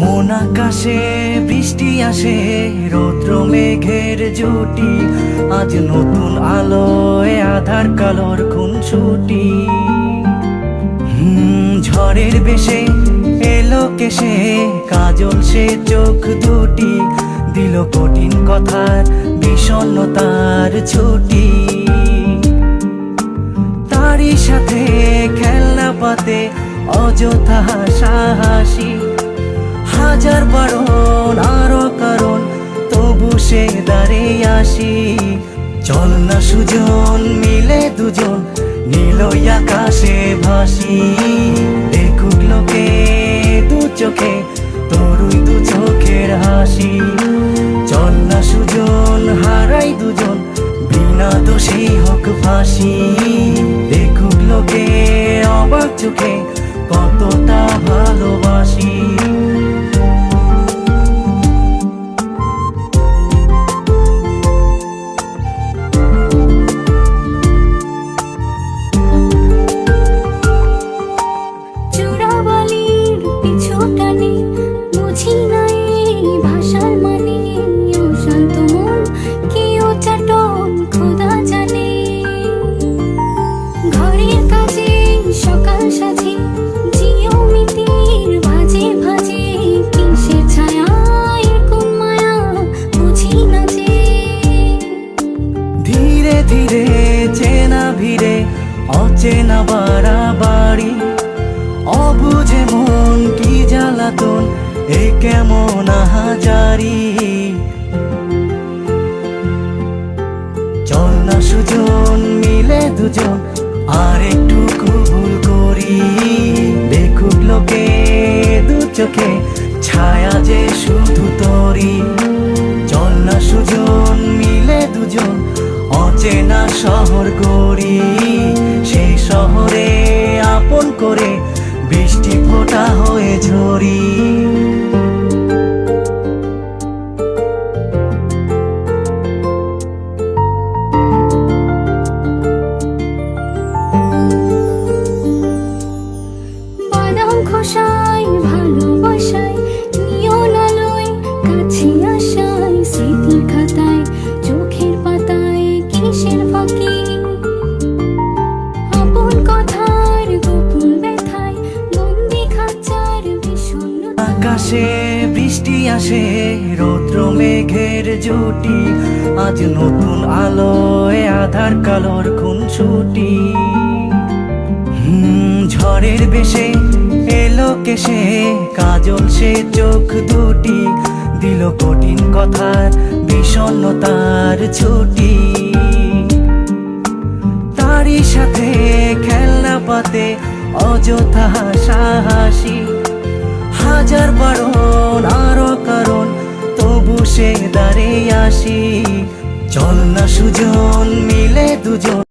মন আকাশে বৃষ্টি আসে রৌদ্র মেঘের জুটি। আজ নতুন আলোয় আধার কালোর খুনছুটি হুম, ঝড়ের বেশে এলো কেসে কাজল সে চোখ দুটি। দিল কঠিন কথার বিষণ্ণতার ছুটি। তারই সাথে খেলনা পাতে অযথা সাহসী হাজার বারণ, আরও কারণ, তবু সে দাঁড়িয়ে আসি। চল না সুজন, মিলে দুজন নীলই আকাশে ভাসি। দেখুক লোকে দু চোখে, তরুণ দু চোখের হাসি। চল না সুজন, হারাই দুজন, বিনা দোষী হোক ফাঁসি। দেখুক লোকে অবাক চোখে, কতটা ভালোবাসি। অচেনা বাড়াবাড়ি অবুঝে মন কি জ্বালাতন, এ কেমন আহাজারি? চল না সুজন মিলে দুজন, আর একটু ভুল করি। দেখুক লোকে দু চোখে, ছায়া যে শুধু তোরি। চল না সুজন মিলে দুজন, অচেনা শহর সেই শহরে আপন করে বৃষ্টি ফোটা হয়ে ঝরি। আকাশে বৃষ্টি আসে রৌদ্র মেঘের জুটি। আজ নতুন আলোয় আধার কালোর খুনছুটি হুম, ঝড়ের বেশে এলো কেসে কাজল সে চোখ দুটি। দিল কঠিন কথার বিষণ্ণতার ছুটি। তারই সাথে খেলনা পাতে অযথা সাহসী হাজার বারণ আরও কারণ তবু সে দাঁড়িয়ে আসি। চল না সুজন মিলে দুজন।